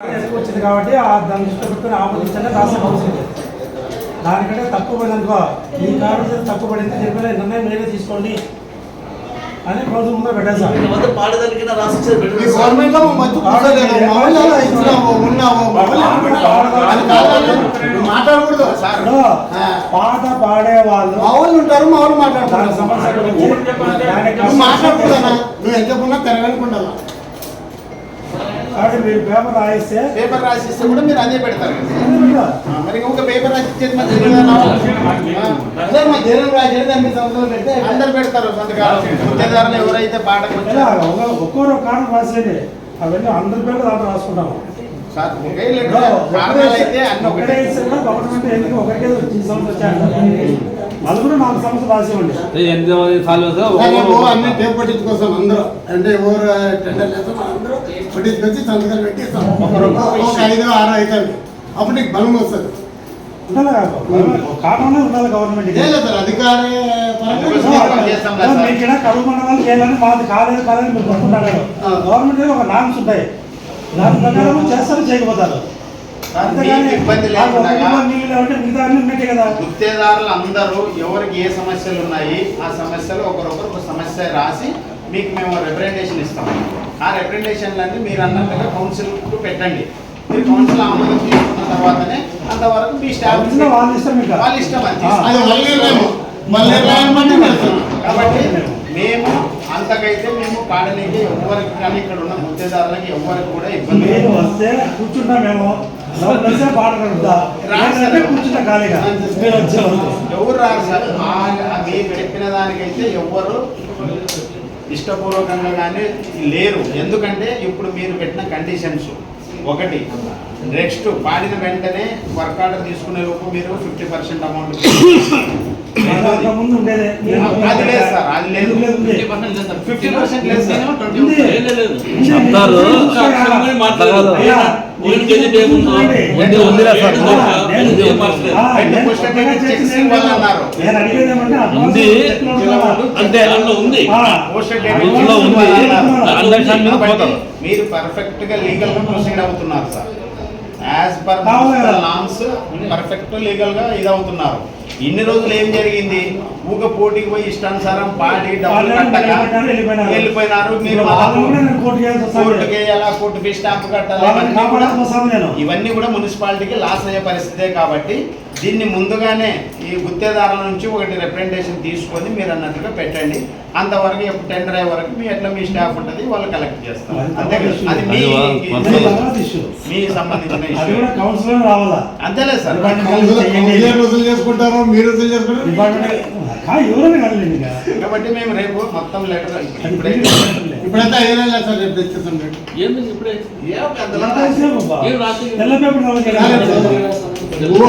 వచ్చింది కాబట్టి ఆ దాన్ని దృష్టి పెట్టుకుని ఆమోదించండి రాష్ట్ర కౌన్సిల్ దానికంటే తక్కువ పడిందనుకో ఈ కారణం తక్కువ పడింది దీని మీద నిర్ణయం మీరే తీసుకోండి అని కౌన్సిల్ ముందు పెట్టేశాం వంద పాడదానికి రాసిచ్చేది ఈ పెట్టండి సార్. గవర్నమెంట్లో మంచి కూర్చోలేదు మామూలు అలా ఇచ్చినాము ఉన్నాము మామూలు అది కాదు, నువ్వు మాట్లాడకూడదు. సార్ ఇప్పుడు పాట పాడే వాళ్ళు మామూలు ఉంటారు మాట్లాడతారు. సమస్య నువ్వు ఎంత ఉన్నా తిరగనుకుండాలా కాబట్టి మీరు పేపర్ రాయిస్తే పేపర్ రాసిస్తే కూడా మీరు అదే పెడతారు. మరి ఇంకొక పేపర్ రాసి ఇచ్చేది మా అదే మా రాసేది పెడితే అందరు పెడతారు సంతకాలు. ఎవరైతే ఒక- ఒక్కొక్క కారణం రాసేయండి అవన్నీ అందరి పేర్లు దాంట్లో రాసుకుంటాము. ఒకే నలుగురు నాలుగు అన్ని పట్టించుకోసం అందరూ. అంటే ఎవరు టెండర్ చేస్తాం అందరూ పట్టించుకొచ్చి సంతకాలు పెట్టి ఒక ఐదు ఆరు అవుతుంది అప్పుడు నీకు బలం వస్తుంది. కారణమే ఉండాలి? గవర్నమెంట్ చేయాలని మాది కాలేదు కాదని మీరు. గవర్నమెంట్ ఒక నామ్స్ ఉంటాయి. దాని ప్రకారం చేస్తారు చేయకపోతారు. గుత్తేదారులు అందరూ ఎవరికి ఏ సమస్యలు ఉన్నాయి ఆ సమస్యలు ఒకరొకరు ఒక సమస్య రాసి మీకు మేము రిప్రజెంటేషన్ ఇస్తాం. ఆ రిప్రజెంటేషన్లన్నీ మీరు అన్నట్టుగా కౌన్సిల్కు పెట్టండి. మీరు కౌన్సిల్ ఆమోదం తీసుకున్న తర్వాతనే అంతవరకు మీ స్టాఫ్ వాళ్ళ ఇష్టం. వాళ్ళ ఇష్టం. కాబట్టి మేము అంతకైతే మేము పాడనీకి ఎవరికి కానీ ఇక్కడ ఉన్న గుత్తేదారులకి ఎవరికి కూడా ఇబ్బంది లేదు. వస్తే కూర్చుంటా మేము. ఎవరు రారు సార్. మీరు చెప్పిన దానికైతే ఎవరు ఇష్టపూర్వకంగా కానీ లేరు. ఎందుకంటే ఇప్పుడు మీరు పెట్టిన కండిషన్స్ ఒకటి నెక్స్ట్ పాడిన వెంటనే వర్క్ ఆర్డర్ తీసుకునే లోపు మీరు ఫిఫ్టీ పర్సెంట్ అమౌంట్ అది లేదు సార్, అది లేదు. ఫిఫ్టీ పర్సెంట్ లేదు సార్. ఉంది. అంటే ఉంది ఉంది. అండర్స్టాండ్ మీద పోతారు. మీరు పర్ఫెక్ట్గా లీగల్గా ప్రొసీడ్ అవుతున్నారు sir as per. Norms perfect లీగల్గా ఇది అవుతున్నారు ఇన్ని రోజులు ఏం జరిగింది? ఊగ పోటీకి పోయి ఇష్టానుసారం పాడి డబ్బులు వాళ్ళు కట్టక వెళ్ళిపోయినారు, మీరు కోర్టుకి వేయాలా కోర్టు ఫీ స్టాంప్ కట్టాలి? ఇవన్నీ కూడా మున్సిపాలిటీకి లాస్ అయ్యే పరిస్థితే కాబట్టి దీన్ని ముందుగానే ఈ గుత్తేదారుల నుంచి ఒకటి రిప్రజెంటేషన్ తీసుకొని మీరు అన్నట్టుగా పెట్టండి. అంతవరకు ఎప్పుడు టెండర్ అయ్యే వరకు మీ ఎట్లా మీ స్టాఫ్ ఉంటుంది వాళ్ళు కలెక్ట్ చేస్తారు. అది అంతే? అది మీ సంబంధించిన ఇష్యూ. రావాలా? అంతేలే సార్. చేసుకుంటారు మీరు కాబట్టి మేము రేపు మొత్తం లెటర్ ఇప్పుడైతే అయ్యేలా లేదు సార్ రేపు ఇప్పుడే? ఏ పెద్దలా